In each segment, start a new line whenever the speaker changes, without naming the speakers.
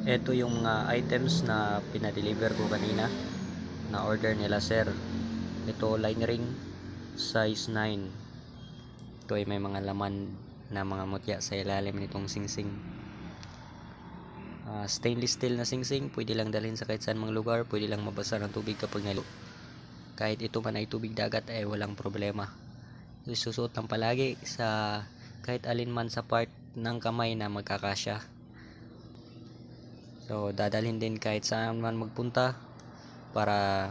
Ito yung mga items na pinadeliver ko kanina na order nila sir. Ito line ring size 9. Ito ay may mga laman na mga mutya sa ilalim nitong singsing. Ah, stainless steel na singsing, pwede lang dalhin sa kahit saan mang lugar, pwede lang mabasa ng tubig kapag nalo. Kahit ito man ay tubig dagat ay walang problema. Susuot lang palagi sa kahit alin man sa part ng kamay na magkakasya. So, dadalhin din kahit saan man magpunta para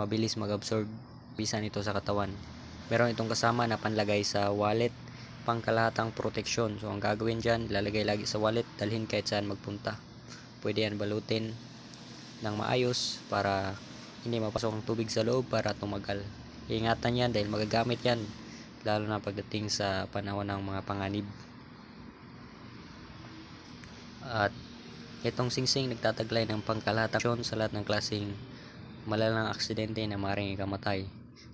mabilis mag-absorb bisa nito sa katawan. Meron itong kasama na panlagay sa wallet, pangkalahatang proteksyon. So, ang gagawin dyan, lalagay lagi sa wallet, dalhin kahit saan magpunta. Pwede yan balutin ng maayos para hindi mapasok ang tubig sa loob para tumagal. Ingatan yan dahil magagamit yan lalo na pagdating sa panahon ng mga panganib. At itong singsing nagtataglay ng pangkalahatang sa lahat ng klaseng malalang aksidente na maaaring ikamatay.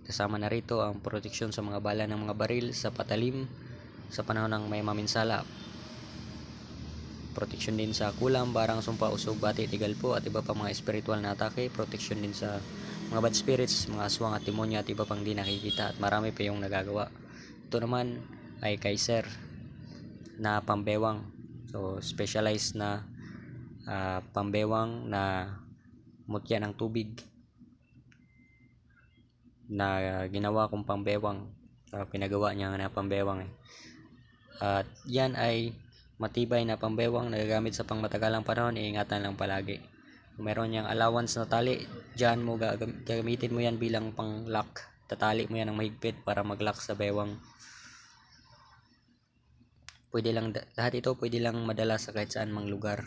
Kasama na rito ang proteksyon sa mga bala ng mga baril sa patalim sa panahon ng may maminsala. Proteksyon din sa kulam, barang, sumpa, usog, bati, tigalpo at iba pa mga espiritual na atake. Proteksyon din sa mga bad spirits, mga aswang at demonya at iba pang di nakikita at marami pa yung nagagawa. Ito naman ay kaiser na pambewang. So, specialized na ah, pambewang na mutya ng tubig na ginawa kong pambewang. So, pinagawa niya na pambewang eh. At yan ay matibay na pambewang na gagamit sa pangmatagalang panahon, iingatan lang palagi. Kung meron niyang allowance na tali, dyan mo gagam- gagamitin mo yan bilang pang lock. Tatali mo yan ng mahigpit para mag-lock sa bewang. Pwede lang, lahat ito pwede lang madala sa kahit saan mang lugar.